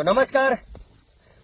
તો નમસ્કાર.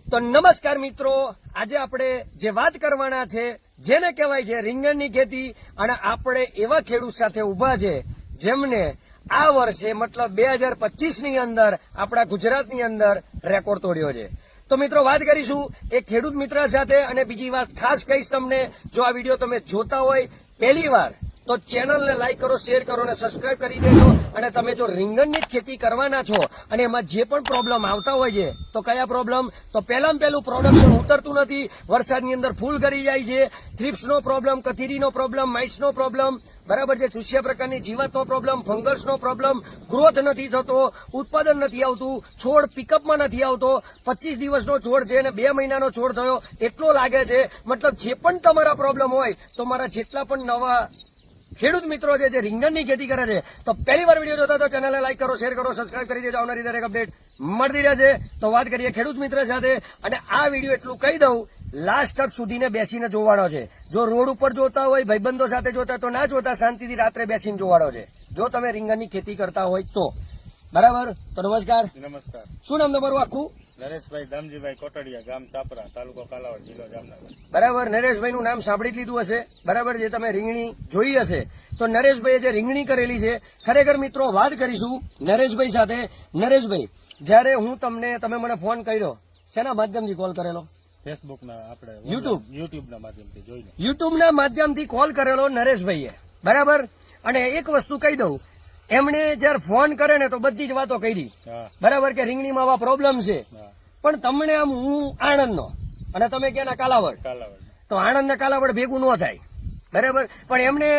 તો નમસ્કાર મિત્રો, આજે આપણે જે વાત કરવાના છે, જેને કહેવાય છે રીંગણની ખેતી, અને આપણે એવા ખેડૂત સાથે ઊભા છે, જેમને આ વર્ષે મતલબ બે હજારની અંદર આપણા ગુજરાતની અંદર રેકોર્ડ તોડ્યો છે. તો મિત્રો, વાત કરીશું એક ખેડૂત મિત્ર સાથે, અને બીજી વાત ખાસ કહીશ તમને, જો આ વીડિયો તમે જોતા હોય પહેલી વાર તો ચેનલને લાઈક કરો શેર કરો અને સબસ્ક્રાઇબ કરી દેજો. અને તમે જો રીંગણની જ ખેતી કરવાના છો અને એમાં જે પણ પ્રોબ્લેમ આવતા હોય છે, તો કયા પ્રોબ્લેમ તો પહેલામાં પહેલું પ્રોડક્શન ઉતરતું નથી. વરસાદની અંદર ફૂલ કરી જાય છે. થ્રીપ્સનો પ્રોબ્લેમ કથીરીનો પ્રોબ્લેમ માઇસનો પ્રોબ્લેમ બરાબર છે? ચૂસ્યા પ્રકારની જીવાતનો પ્રોબ્લેમ ફંગસનો પ્રોબ્લેમ ગ્રોથ નથી થતો, ઉત્પાદન નથી આવતું, છોડ પિકઅપમાં નથી આવતો. પચીસ દિવસનો છોડ છે અને બે મહિનાનો છોડ થયો, એટલો લાગે છે. મતલબ જે પણ તમારા પ્રોબ્લેમ હોય, તો મારા જેટલા પણ નવા ખેડૂત મિત્રો છે જે રીંગણની ખેતી કરે છે તો પહેલી વાર વીડિયો જોતા તો ચેનલને લાઈક કરો શેર કરો સબસ્ક્રાઈબ કરી દેજો. આવનારી દરેક અપડેટ મળતી રહેશે. તો વાત કરીએ ખેડૂત મિત્ર સાથે. અને આ વીડિયો એટલું કહી દઉં લાસ્ટ તક સુધીને બેસીને જોવાનો છે. જો રોડ ઉપર જોતા હોય ભાઈબંધો સાથે જોતા તો ના જોતા શાંતિથી રાત્રે બેસીને જોવાનો છે. જો તમે રીંગણની ખેતી કરતા હોય તો. બરાબર? તો નમસ્કાર. નમસ્કાર. શું નામ તમારું આખું? નરેશભાઈ દામજીભાઈ કોટડિયા ગામ ચાપરા તાલુકો કાલાવડ જિલ્લો જામનગર. બરાબર નરેશભાઈનું નામ સાંભળી જ લીધું હશે. બરાબર જે તમે રીંગણી જોઈ હશે તો નરેશભાઈએ જે રીંગણી કરેલી છે ખરેખર મિત્રો વાત કરીશું નરેશભાઈ સાથે. નરેશભાઈ જ્યારે હું તમને તમે મને ફોન કર્યો શેના માધ્યમથી કોલ કરેલો? ફેસબુક ના આપણે. યુટ્યુબ ના માધ્યમથી જોઈને. યુટ્યુબના માધ્યમથી કોલ કરેલો નરેશભાઈએ. બરાબર? અને એક વસ્તુ કહી દઉં એમણે જયારે ફોન કરે ને તો બધી જ વાતો કરી. બરાબર કે રીંગણીમાં આવા પ્રોબ્લેમ છે. પણ તમને આમ હું આણંદનો અને તમે ક્યાંના? કાલાવડ. તો આણંદ ને કાલાવડ ભેગું ન થાય. બરાબર? પણ એમને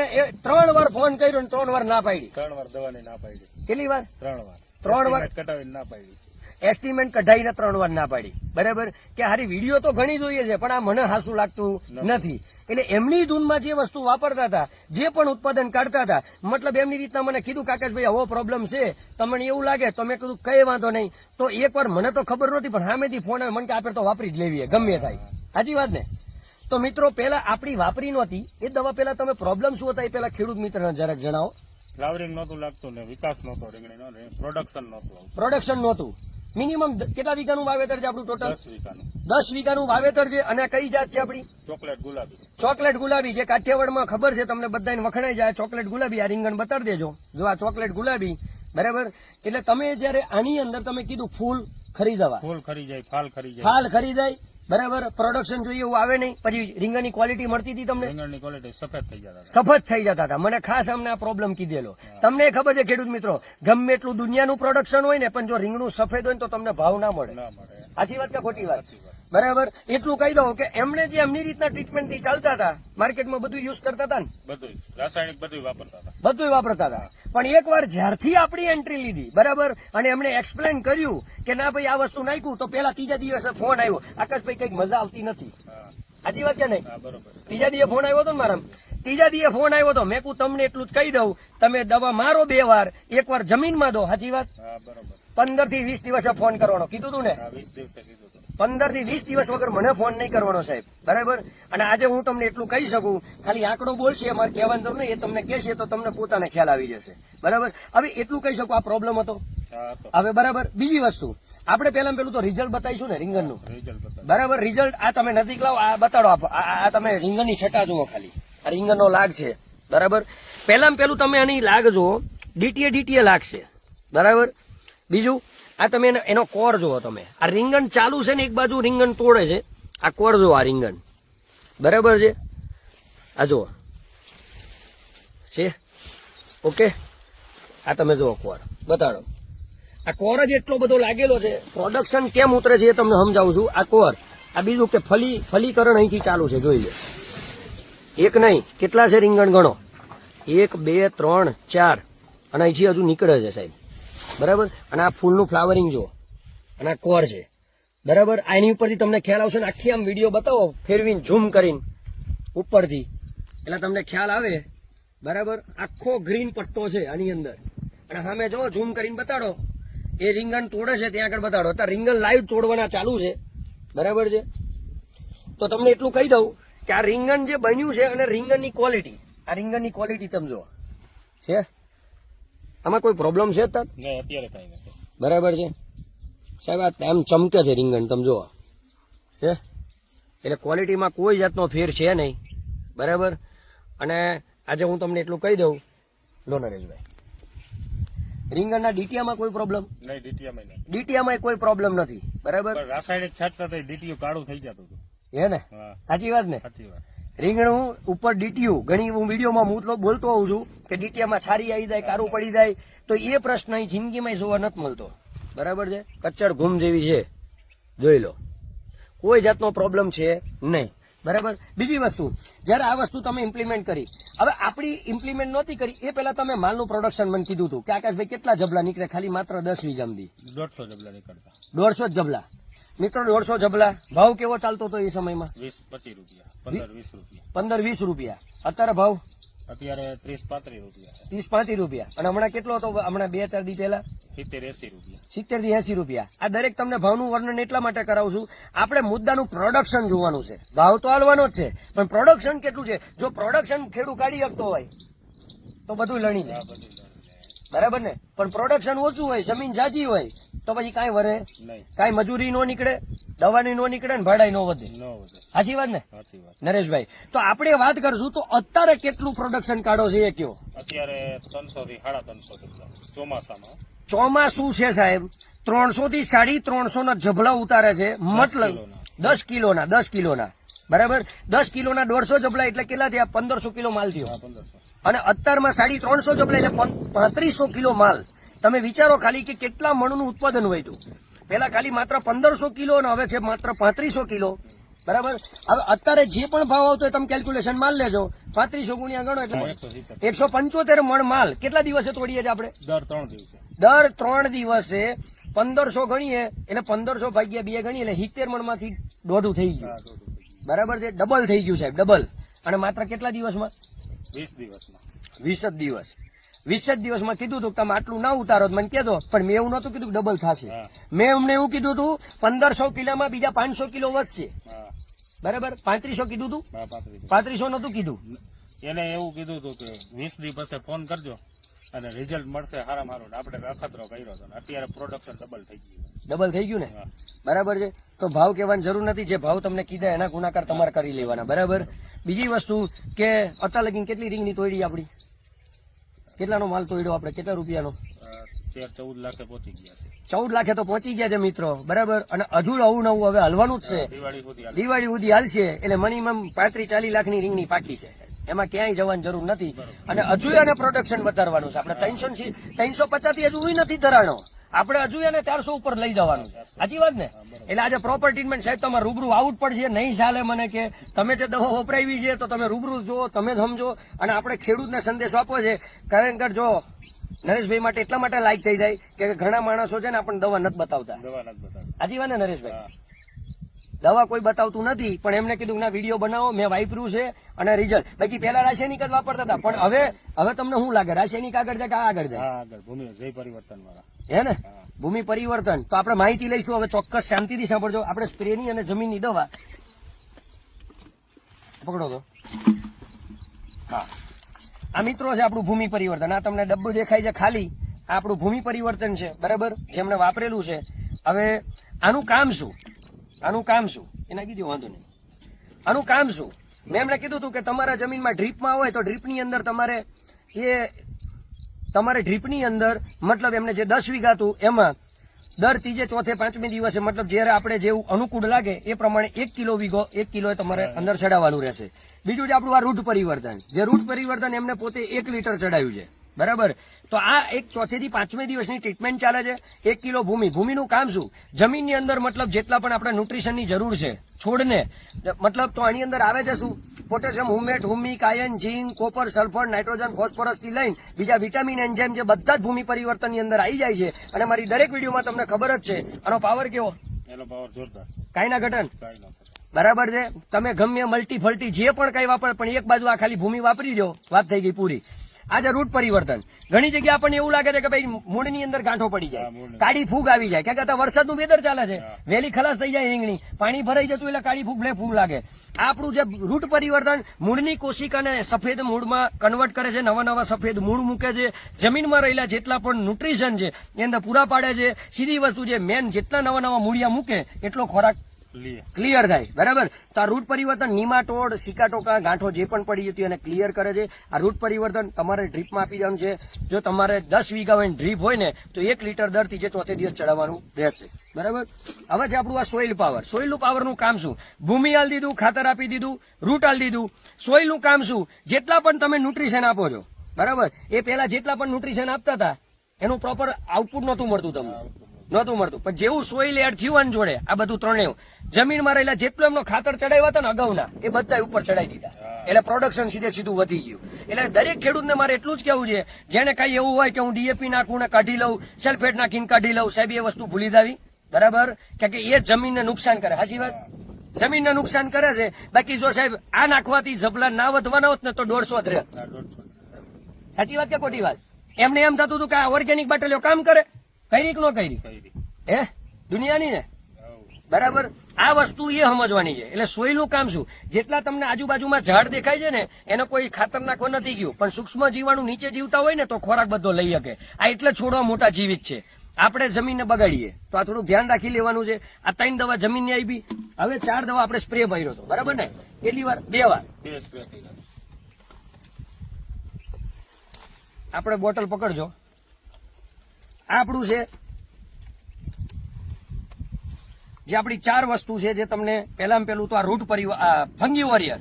ત્રણ વાર ફોન કર્યો ને ત્રણ વાર ના પાડી. ત્રણ વાર દવાની ના પાડી. કેટલી વાર? ત્રણ વાર. ત્રણ વાર? કટાવી ના પાડી. એસ્ટિમેટ કઢાઈને ત્રણ વાર ના પાડી. બરાબર? કે હારી વીડિયો તો ઘણી જોઈએ છે પણ આ મને હાસુ લાગતું નથી. એટલે એમની ધૂનમાં જે વસ્તુ વાપરતા હતા જે પણ ઉત્પાદન કાઢતા હતા મતલબ એમની રીતના મને કીધું કાકાશભાઈ આવો પ્રોબ્લેમ છે. તમને એવું લાગે તો મેં કીધું કઈ વાંધો નહીં. તો એકવાર મને તો ખબર નહોતી પણ સામેથી ફોન આવે મને કે આપણે તો વાપરી જ લેવી ગમે થાય. સાચી વાત ને? તો મિત્રો પેલા આપણી વાપરી નહોતી. એ દવા પેલા તમે પ્રોબ્લેમ શું હતા એ પેલા ખેડૂત મિત્રને જરાક જણાવો. ફ્લાવરિંગ નહોતું લાગતું ને વિકાસ નહોતો રીંગણીનો પ્રોડક્શન નહોતું. પ્રોડક્શન નહોતું. મિનિમમ કેટલા વીઘાનું વાવેતર છે આપણું ટોટલ દસ વીઘાનું. દસ વીઘાનું વાવેતર છે. અને કઈ જાત છે આપણી? ચોકલેટ ગુલાબી. ચોકલેટ ગુલાબી જે કાઠિયાવાડમાં ખબર છે તમને બધાને વખણાઈ જાય ચોકલેટ ગુલાબી આ રીંગણ બતાડી દેજો. જો આ ચોકલેટ ગુલાબી બરાબર? એટલે તમે જ્યારે આની અંદર તમે કીધું ફૂલ ખરીદવા ફૂલ ખરી જાય ફાલ ખરી જાય. ફાલ ખરીદાય બરાબર? પ્રોડક્શન જોઈએ એવું આવે નહીં. પછી રીંગણની ક્વોલિટી મળતી હતી તમને? રીંગણની ક્વોલિટી સફેદ થઈ જતા સફેદ થઈ જતા હતા. મને ખાસ અમને આ પ્રોબ્લેમ કીધેલો. તમને ખબર છે ખેડૂત મિત્રો ગમે એટલું દુનિયાનું પ્રોડક્શન હોય ને પણ જો રીંગણું સફેદ હોય તો તમને ભાવ ના મળે. સાચી વાત કે ખોટી વાત. બરાબર? એટલું કહી દઉં કે એમને જે એમની રીતના ટ્રીટમેન્ટથી ચાલતા હતા માર્કેટમાં બધું યુઝ કરતા હતા ને? બધું રાસાયણિક બધું વાપરતા હતા. બધું વાપરતા હતા. પણ એકવાર જ્યારથી આપણી એન્ટ્રી લીધી બરાબર? અને એમણે એક્સપ્લેન કર્યું કે ના ભાઈ આ વસ્તુ નાખ્યું તો પેલા ત્રીજા દિવસે ફોન આવ્યો. આકાશભાઈ કંઈક મજા આવતી નથી. સાચી વાત કે નહીં? ત્રીજા દિવસે ફોન આવ્યો હતો ને મારા ત્રીજા દિવસે ફોન આવ્યો હતો મેં તમને એટલું જ કહી દઉં તમે દવા મારો બે વાર એકવાર જમીનમાં દો. સાચી વાત? બરોબર. પંદરથી વીસ દિવસે ફોન કરવાનો. કીધું તું ને? વીસ દિવસે કીધું. પંદરથી વીસ દિવસ વગર મને ફોન નહીં કરવાનો સાહેબ. બરાબર? અને આજે હું તમને એટલું કહી શકું ખાલી આંકડો બોલશે અમારે કહેવાનું જરૂર નહીં એ તમને કહેશે તો તમને પોતાને ખ્યાલ આવી જશે. બરાબર? હવે એટલું કહી શકું આ પ્રોબ્લેમ હતો. હવે બરાબર? બીજી વસ્તુ. આપણે પેલા પેલું તો રિઝલ્ટ બતાવીશું ને રીંગણનું. બરાબર? રિઝલ્ટ આ તમે નજીક લાવો આ બતાડો આપ. આ આ- આ તમે રીંગણની છટા જુઓ ખાલી. આ રીંગણનો લાગ છે. બરાબર? પહેલામાં પહેલું તમે આની લાગ જુઓ. ડીટીએ ડીટીએ લાગશે. બરાબર? બીજું આ તમે એનો- કોર જુઓ તમે. આ રીંગણ ચાલુ છે ને એક બાજુ રીંગણ તોડે છે. આ કોર જુઓ આ રીંગણ. બરાબર છે? આ જુઓ. છે? ઓકે? આ તમે જુઓ કોર. બતાડો. આ કોર જ એટલો બધો લાગેલો છે. પ્રોડક્શન કેમ ઉતરે છે એ તમને સમજાવું છું. આ કોર. આ બીજું કે ફલી ફલીકરણ અહીંથી ચાલુ છે. જોઈ લો. એક નહીં. કેટલા છે રીંગણ ગણો એક, બે, ત્રણ, ચાર. અને અહીંથી હજુ નીકળે છે સાહેબ. બરાબર? અને આ ફૂલનું ફ્લાવરિંગ જુઓ. અને આ કોર છે. બરાબર? આની ઉપરથી તમને ખ્યાલ આવશે ને આખી આમ વીડિયો બતાવો, ફેરવીને ઝૂમ કરીને. ઉપરથી. એટલે તમને ખ્યાલ આવે, બરાબર? આખો ગ્રીન પટ્ટો છે આની અંદર. અને સામે જો ઝૂમ કરીને બતાડો. એ રીંગણ તોડે છે, ત્યાં આગળ બતાડો. અત્યારે રીંગણ લાઈવ તોડવાના ચાલુ છે. બરાબર છે? તો તમને એટલું કહી દઉં કે આ રીંગણ જે બન્યું છે અને રીંગણની ક્વોલિટી આ રીંગણની ક્વોલિટી તમે જુઓ. છે? આમાં કોઈ પ્રોબ્લેમ છે અત્યારે? અત્યારે કઈ નથી. બરાબર છે? સાહેબ આ એમ ચમકે છે રીંગણ તમે જુઓ. છે એટલે ક્વોલિટીમાં કોઈ જાતનો ફેર છે નહીં. બરાબર? અને આજે હું તમને એટલું કહી દઉં. લો નરેશભાઈ. રીંગણના ડીટીયામાં કોઈ પ્રોબ્લેમ નહીં ડીટીયામાં નહીં. ડીટીયામાં કોઈ પ્રોબ્લેમ નથી. બરાબર? રાસાયણિક છાંટતા ડીટીયુ કાળું થઈ જતું હતું. હે ને? સાચી વાત ને? સાચી વાત. રીંગણું ઉપર ડીટીયુ ઘણી હું વિડીયોમાં હું બોલતો હોઉં છું કે ડીટીયામાં છારી આવી જાય કારું પડી જાય તો એ પ્રશ્ન અહીં જિંદગીમાં જોવા નથી મળતો. બરાબર છે? કચ્ચર ઘૂમ જેવી છે. જોઈ લો. કોઈ જાતનો પ્રોબ્લેમ છે નહીં. બરાબર? બીજી વસ્તુ જ્યારે આ વસ્તુ તમે ઇમ્પ્લિમેન્ટ કરી હવે આપણી ઇમ્પ્લિમેન્ટ નહોતી કરી એ પહેલા તમે માલનું પ્રોડક્શન મને કીધું હતું કે આકાશભાઈ કેટલા જબલા નીકળે? ખાલી માત્ર દસ વીઘામાંથી દોઢસો જબલા નીકળતા. દોઢસો જબલા. મિત્રો દોઢસો જબલા ભાવ કેવો ચાલતો હતો એ સમયમાં? વીસ પચીસ રૂપિયા. પંદર વીસ રૂપિયા. પંદર વીસ રૂપિયા. અત્યારે ભાવ? અત્યારે ત્રીસ પાંત્રીસ રૂપિયા ત્રીસ પાંત્રીસ રૂપિયા. અને હમણાં કેટલો હતો? હમણાં બે ચાર દી પહેલા? સિત્તેર એસી રૂપિયા. સિત્તેરથી એસી રૂપિયા. આ દરેક તમને ભાવનું વર્ણન એટલા માટે કરાવું છું. આપણે મુદ્દાનું પ્રોડક્શન જોવાનું છે. ભાવ તો હાલવાનો જ છે પણ પ્રોડક્શન કેટલું છે? જો પ્રોડક્શન ખેડૂત કાઢી શકતો હોય તો બધું લણી લે. બરાબર ને? પણ પ્રોડક્શન ઓછું હોય જમીન જાજી હોય તો પછી કાંઈ વરે? કાંઈ મજૂરી નો નીકળે દવાની નો નીકળે ને ભાડાઈ નો વધે. સાચી વાત ને? નરેશભાઈ તો આપણે વાત કરશું તો અત્યારે કેટલું પ્રોડક્શન કાઢો છે એ કયો? અત્યારે ત્રણસો થી સાડા ત્રણસો ચોમાસામાં. ચોમાસું છે સાહેબ. ત્રણસો થી સાડી ત્રણસો ના જભલા ઉતારે છે. મતલબ. દસ કિલોના દસ કિલોના. બરાબર? દસ કિલોના દોઢસો જભલા એટલે કેટલા થયા? પંદરસો કિલો માલ થયો. અને અત્યારમાં સાડી ત્રણસો ચોપડા એટલે પાંત્રીસો કિલો માલ. તમે વિચારો ખાલી કે કેટલા મણનું ઉત્પાદન હોય તું. પેલા ખાલી માત્ર પંદરસો કિલો અને હવે છે માત્ર પાંત્રીસો કિલો. બરાબર? હવે અત્યારે જે પણ ભાવ આવતો હોય તમે કેલ્ક્યુલેશન માલ લેજો. પાંત્રીસો ગુણ્યા ગણો એટલે એકસો પંચોતેર મણ માલ. કેટલા દિવસે તોડીએ છીએ આપણે? દર ત્રણ દિવસે. દર ત્રણ દિવસે પંદરસો ગણીએ એટલે પંદરસો ભાગ્યા બે ગણીએ એટલે સિત્તેર મણમાંથી દોઢું થઈ ગયું. બરાબર છે? ડબલ થઈ ગયું સાહેબ ડબલ. અને માત્ર કેટલા દિવસમાં? વીસ દિવસમાં. વીસ જ દિવસ. વીસ જ દિવસમાં કીધું હતું કે તમે આટલું ના ઉતારો મને કહેતો પણ મેં એવું નતું કીધું ડબલ થશે. મેં અમને એવું કીધું હતું પંદરસો કિલોમાં બીજા પાંચસો કિલો વધશે. બરાબર? પાંત્રીસો કીધું હતું પાંત્રીસો. નતું કીધું. એને એવું કીધું હતું કે વીસ દિવસે ફોન કરજો. અને રિઝલ્ટ મળશે સારામાં સારું આપણે અખતરો કર્યો હતો અત્યારે પ્રોડક્શન ડબલ થઈ ગયું ડબલ થઈ ગયું ને? બરાબર છે? તો ભાવ કહેવાની જરૂર નથી. જે ભાવ તમને કીધા એના ગુણાકાર તમારે કરી લેવાના. બરાબર? બીજી વસ્તુ કે અત્યાર લગીન કેટલી રીંગની તોડી આપણી? કેટલાનો માલ તોડ્યો આપણે? કેટલા રૂપિયાનો? તેર ચૌદ લાખે પહોંચી ગયા છે. ચૌદ લાખે તો પહોંચી ગયા છે મિત્રો. બરાબર? અને હજુ નવું નવું હવે હલવાનું જ છે. દિવાળી સુધી હાલશે. એટલે મિનિમમ પાંત્રીસ ચાલીસ લાખની રીંગની પાકી છે. એમાં ક્યાંય જવાની જરૂર નથી. અને હજુ એને પ્રોડક્શન વધારવાનું છે. આપણે ત્રણસો ત્રણસો પચાસ હજુ નથી ધરાણો. આપણે હજુ એને ચારસો ઉપર લઈ જવાનું છે. સાચી વાત ને? એટલે આજે પ્રોપર ટ્રીટમેન્ટ સાહેબ તમારે રૂબરૂ આવું જ પડશે નહીં ચાલે મને કે તમે જે દવા વપરાવી છે તો તમે રૂબરૂ જુઓ તમે જ સમજો. અને આપણે ખેડૂતને સંદેશો આપવો છે. કારણ કે જો નરેશભાઈ માટે એટલા માટે લાઈક થઈ જાય કે ઘણા માણસો છે ને આપણને દવા નથી બતાવતા. હાજી સાચી વાત ને નરેશભાઈ? દવા કોઈ બતાવતું નથી પણ એમને કીધું ના વીડિયો બનાવો મેં વાપર્યું છે અને રિઝલ્ટ બાકી પહેલા રાસાયણિક જ વાપરતા હતા પણ હવે હવે તમને શું લાગે? રાસાયણિક આગળ જાય કે આગળ જાય? આગળ. ભૂમિ જય પરિવર્તન વાળા. હે ને? ભૂમિ પરિવર્તન. તો આપણે માહિતી લઈશું હવે ચોક્કસ શાંતિથી સાંભળજો. આપણે સ્પ્રેની અને જમીનની દવા. પકડો તો. હા. આ મિત્રો છે આપણું ભૂમિ પરિવર્તન. આ તમને ડબ્બો દેખાય છે ખાલી. આ આપણું ભૂમિ પરિવર્તન છે બરાબર? જેમણે વાપરેલું છે. હવે આનું કામ શું? આનું કામ શું? એના કીધું વાંધો નહીં. આનું કામ શું? મેં એમને કીધું હતું કે તમારા જમીનમાં ડ્રીપમાં હોય તો ડ્રીપની અંદર તમારે એ તમારે ડ્રીપની અંદર મતલબ એમને જે દસ વીઘા હતું એમાં દર ત્રીજે ચોથે પાંચમી દિવસે મતલબ જ્યારે આપણે જેવું અનુકૂળ લાગે એ પ્રમાણે એક કિલો વીઘો એક કિલો તમારે અંદર ચડાવવાનું રહેશે. બીજું જે આપણું આ રૂટ પરિવર્તન જે રૂટ પરિવર્તન એમને પોતે એક લીટર ચડાવ્યું છે. બરાબર? તો આ એક ચોથીથી પાંચમી દિવસની ટ્રીટમેન્ટ ચાલે છે. એક કિલો ભૂમિ. ભૂમિનું કામ શું? જમીનની અંદર મતલબ જેટલા પણ આપણે ન્યુટ્રિશનની જરૂર છે છોડને મતલબ તો આની અંદર આવે છે શું? Potassium humate humic ion zinc copper sulphur nitrogen ફોસ્ફરસથી લઈને બીજા વિટામિન એન્ઝાઇમ જે બધા જ ભૂમિ પરિવર્તનની અંદર આવી જાય છે. અને મારી દરેક વિડીયોમાં તમને ખબર જ છે. આનો પાવર કેવો? એનો પાવર જોરદાર. કાંઈ ન ઘટન બરાબર છે? તમે ગમે મલ્ટી ફલ્ટી જે પણ કઈ વાપર પણ એક બાજુ આ ખાલી ભૂમિ વાપરી દો વાત થઈ ગઈ પૂરી. આ છે રૂટ પરિવર્તન. ઘણી જગ્યાએ આપણને એવું લાગે છે કે ભાઈ મૂળની અંદર ગાંઠો પડી જાય. કાળી ફૂગ આવી જાય. કારણ કે અત્યારે વરસાદનું વેધર ચાલે છે. વહેલી ખલાસ થઈ જાય રીંગણી પાણી ભરાઈ જતું એટલે કાળી ફૂગ ફૂગ લાગે. આપણું જે રૂટ પરિવર્તન મૂળની કોશિકાને સફેદ મૂળમાં કન્વર્ટ કરે છે. નવા નવા સફેદ મૂળ મૂકે છે. જમીનમાં રહેલા જેટલા પણ ન્યુટ્રિશન છે એ અંદર પૂરા પાડે છે. સીધી વસ્તુ છે મેન જેટલા નવા નવા મૂળિયા મૂકે એટલો ખોરાક ક્લિયર થાય. બરાબર? તો આ રૂટ પરિવર્તન નિમાટોડ સિકાટોકા ગાંઠો જે પણ પડી જતી એને ક્લિયર કરે છે. આ રૂટ પરિવર્તન તમારે ડ્રીપમાં આપી દેવાનું છે. જો તમારે દસ વીઘા હોય ડ્રીપ હોય ને તો એક લીટર દર ત્રીજે ચોથે દિવસ ચડાવવાનું રહેશે. બરાબર? હવે છે આપણું આ સોઇલ પાવર સોઇલનું પાવરનું કામ શું? ભૂમિ આલ દીધું ખાતર આપી દીધું રૂટ આલ દીધું. સોઇલનું કામ શું? જેટલા પણ તમે ન્યુટ્રિશન આપો છો. બરાબર? એ પહેલા જેટલા પણ ન્યુટ્રિશન આપતા હતા એનું પ્રોપર આઉટપુટ નહોતું મળતું તમને. નહોતું મળતું. પણ જેવું સોઇલ એડ થયું જોડે આ બધું ત્રણેય. જમીનમાં રહેલા જેટલું એમનો ખાતર ચડાવ્યા હતા ને અગાઉના એ બધા ઉપર ચડાવી દીધા. એટલે પ્રોડક્શન સીધે સીધું વધી ગયું. એટલે દરેક ખેડૂતને મારે એટલું જ કેવું છે જેને કઈ એવું હોય કે હું ડીએપી નાખું ને કાઢી લઉં સલ્ફેટ નાખીને કાઢી લઉં સાહેબ એ વસ્તુ ભૂલી જાવી. બરાબર? કારણ કે એ જમીનને નુકસાન કરે. સાચી વાત? જમીનને નુકસાન કરે છે. બાકી જો સાહેબ આ નાખવાથી જબલા ના વધવાના હોત ને તો દોઢસો જ રહે. સાચી વાત કે ખોટી વાત? એમને એમ થતું હતું કે આ ઓર્ગેનિક બાટલીઓ કામ કરે? કરી કે ન કરી હે? દુનિયાની ને? બરાબર? આ વસ્તુ એ સમજવાની છે. એટલે સોયલું કામ શું? જેટલા તમને આજુબાજુમાં ઝાડ દેખાય છે ને એને કોઈ ખાતર નાખવા નથી ગયું. પણ સૂક્ષ્મ જીવાણુ નીચે જીવતા હોય ને તો ખોરાક બધો લઈ શકે. આ એટલે છોડવા મોટા જીવિત છે. આપણે જમીનને બગાડીએ. તો આ થોડું ધ્યાન રાખી લેવાનું છે. આ ત્રણ દવા જમીનની આવી હવે ચાર દવા આપણે સ્પ્રે માર્યો હતો બરાબર ને? કેટલી વાર? બે વાર. સ્પ્રે આપણે બોટલ પકડજો. આપણું છે. જે આપણી ચાર વસ્તુ છે જે તમને પહેલામાં પહેલું તો આ રૂટ પરિવાર ફંગી વોરિયર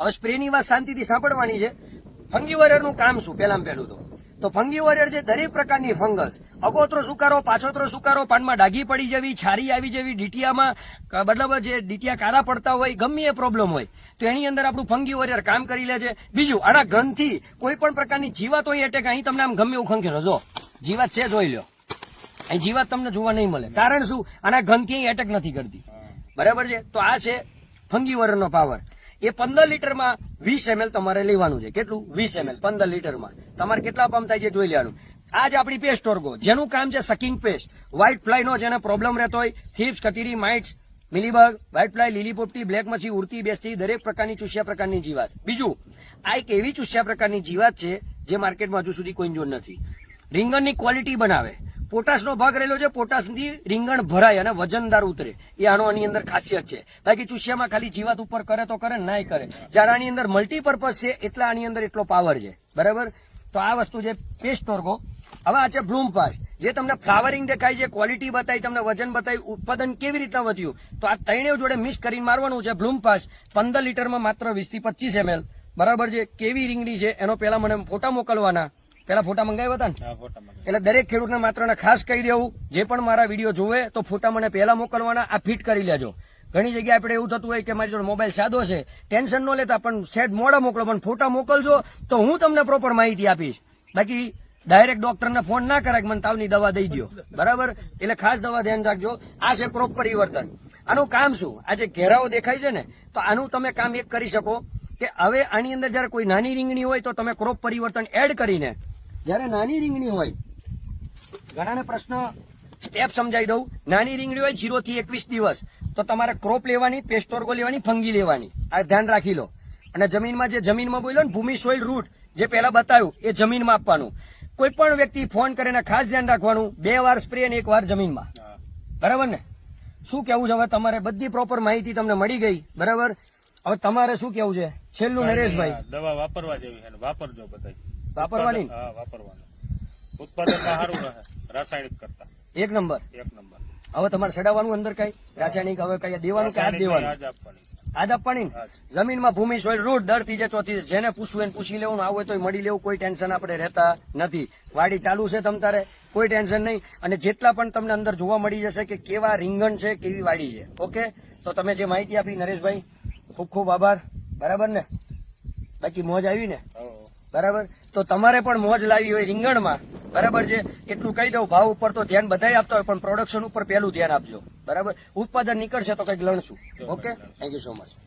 હવે સ્પ્રેની વાત શાંતિથી સાંભળવાની છે. ફંગી વોરિયરનું કામ શું પહેલામાં પહેલું તો? તો ફંગી વોરિયર છે દરેક પ્રકારની ફંગસ અગોતરો સુકારો, પાછોતરો સુકારો, પાનમાં ડાઘી પડી જવી, છારી આવી જવી, ડીટિયામાં મતલબ જે ડીટિયા કારા પડતા હોય, ગમે એ પ્રોબ્લેમ હોય, તો એની અંદર આપણું ફંગી વોરિયર કામ કરી લે છે. બીજું આના ગંધથી કોઈ પણ પ્રકારની જીવાત હોય એટેક અહીં તમને આમ ગમે એવું ખંખેરો, જો. જીવાત છે, જોઈ લ્યો. અહીં જીવાત તમને જોવા નહીં મળે. કારણ શું? આના અહીં એટેક નથી કરતી. બરાબર છે? તો આ છે ફંગીવરનો પાવર એ પંદર લીટરમાં વીસ એમએલ તમારે લેવાનું છે. કેટલું? વીસ એમએલ પંદર લીટરમાં. તમારે કેટલા પંપ થાય છે જોઈ લેવાનું. આ જ આપણી પેસ્ટ ઓર્ગો જેનું કામ છે સકિંગ પેસ્ટ વ્હાઇટ ફ્લાયનો જેને પ્રોબ્લેમ રહેતો હોય થીપ્સ કતીરી માઇટ્સ મિલીબગ વ્હાઇટ ફ્લાય લીલી પોપટી બ્લેક મચ્છી ઉડતી, બેસતી, દરેક પ્રકારની ચૂસ્યા પ્રકારની જીવાત. બીજું, આ એક એવી ચૂસ્યા પ્રકારની જીવાત છે જે માર્કેટમાં હજુ સુધી કોઈ જોડ નથી. રીંગણની ક્વોલિટી બનાવે. પોટાશનો ભાગ રહેલો છે, પોટાશથી રીંગણ ભરાય અને વજનદાર ઉતરે. એ આનો આની અંદર ખાસિયત છે. બાકી ચૂસિયામાં ખાલી જીવાત ઉપર કરે તો કરે, નાય કરે. જ્યારે આની અંદર મલ્ટીપર્પઝ છે, એટલા આની અંદર એટલો પાવર છે. બરાબર? તો આ વસ્તુ છે પેસ્ટ ઓર્ગો હવે આ છે બ્લૂમ પાસ્ટ જે તમને ફ્લાવરિંગ દેખાય છે ક્વોલિટી બતાવી તમને વજન બતાવી ઉત્પાદન કેવી રીતના વધ્યું? તો આ ત્રણેય જોડે મિક્સ કરીને મારવાનું છે બ્લૂમ પાસ્ટ પંદર લીટરમાં માત્ર વીસથી પચીસ એમએલ બરાબર છે? કેવી રીંગણી છે? એનો પહેલા મને ફોટા મોકલવાના. પહેલા ફોટા મંગાવ્યા હતા ને? એટલે દરેક ખેડૂતને માત્ર ને ખાસ કહી દેવું જે પણ મારા વીડિયો જોવે તો ફોટા મને પહેલા મોકલવાના આ ફિટ કરી લેજો. ઘણી જગ્યાએ આપણે એવું થતું હોય કે મારી જોડે મોબાઈલ સાદો છે ટેન્શન ન લેતા પણ સેટ મોડા મોકલો પણ ફોટા મોકલજો તો હું તમને પ્રોપર માહિતી આપીશ. બાકી ડાયરેક્ટ ડોક્ટરને ફોન ના કરાય કે મને તાવની દવા દઈ દો બરાબર? એટલે ખાસ દવા ધ્યાન રાખજો. આ છે ક્રોપ પરિવર્તન. આનું કામ શું? આ જે ઘેરાઓ દેખાય છે ને તો આનું તમે કામ એક કરી શકો કે હવે આની અંદર જયારે કોઈ નાની રીંગણી હોય તો તમે ક્રોપ પરિવર્તન એડ કરીને જ્યારે નાની રીંગણી હોય ઘણાને પ્રશ્ન સ્ટેપ સમજાવી દઉં. નાની રીંગણી હોય જીરો થી એકવીસ દિવસ તો તમારે ક્રોપ લેવાની પેસ્ટોર્ગો લેવાની ફંગી લેવાની. આ ધ્યાન રાખી લો. અને જમીનમાં જે જમીનમાં બોલ્યો ને ભૂમિ સોઇલ રૂટ જે પહેલા બતાવ્યું એ જમીનમાં આપવાનું. કોઈ પણ વ્યક્તિ ફોન કરીને ખાસ ધ્યાન રાખવાનું બે વાર સ્પ્રે અને એક વાર જમીનમાં. બરાબર ને? શું કેવું છે? હવે તમારે બધી પ્રોપર માહિતી તમને મળી ગઈ. બરાબર? હવે તમારે શું કેવું છે? છેલ્લું નરેશભાઈ. દવા વાપરવા જેવી વાપરજો બધા વાપરવાની? હા વાપરવાનું. ઉત્પાદનમાં સારું રહે રાસાયણિક કરતા. એક નંબર. એક નંબર. હવે તમારે ચડાવવાનું અંદર કઈ? રાસાયણિક હવે કઈ દેવાનું કે હાથ દેવાનું? આજ આપવાની. આજ આપવાની? જમીનમાં ભૂમિ સોઇલ રૂટ દર ત્રીજે ચોથી જેને પૂછવું એને પૂછી લેવાનું આવું તો મળી લેવું કોઈ ટેન્શન આપણે રહેતા નથી. વાડી ચાલુ છે તમ તારે કોઈ ટેન્શન નહીં. અને જેટલા પણ તમને અંદર જોવા મળી જશે કે કેવા રીંગણ છે કેવી વાડી છે. ઓકે? તો તમે જે માહિતી આપી નરેશભાઈ ખૂબ ખૂબ આભાર. બરાબર ને? બાકી મોજ આવી ને. બરાબર? તો તમારે પણ મોજ લાવી હોય રીંગણમાં. બરાબર છે? એટલું કહી દઉં ભાવ ઉપર તો ધ્યાન બધાય આપતા હોય પણ પ્રોડક્શન ઉપર પહેલું ધ્યાન આપજો. બરાબર? ઉત્પાદન નીકળશે તો કંઈક લણશું. Okay thank you so much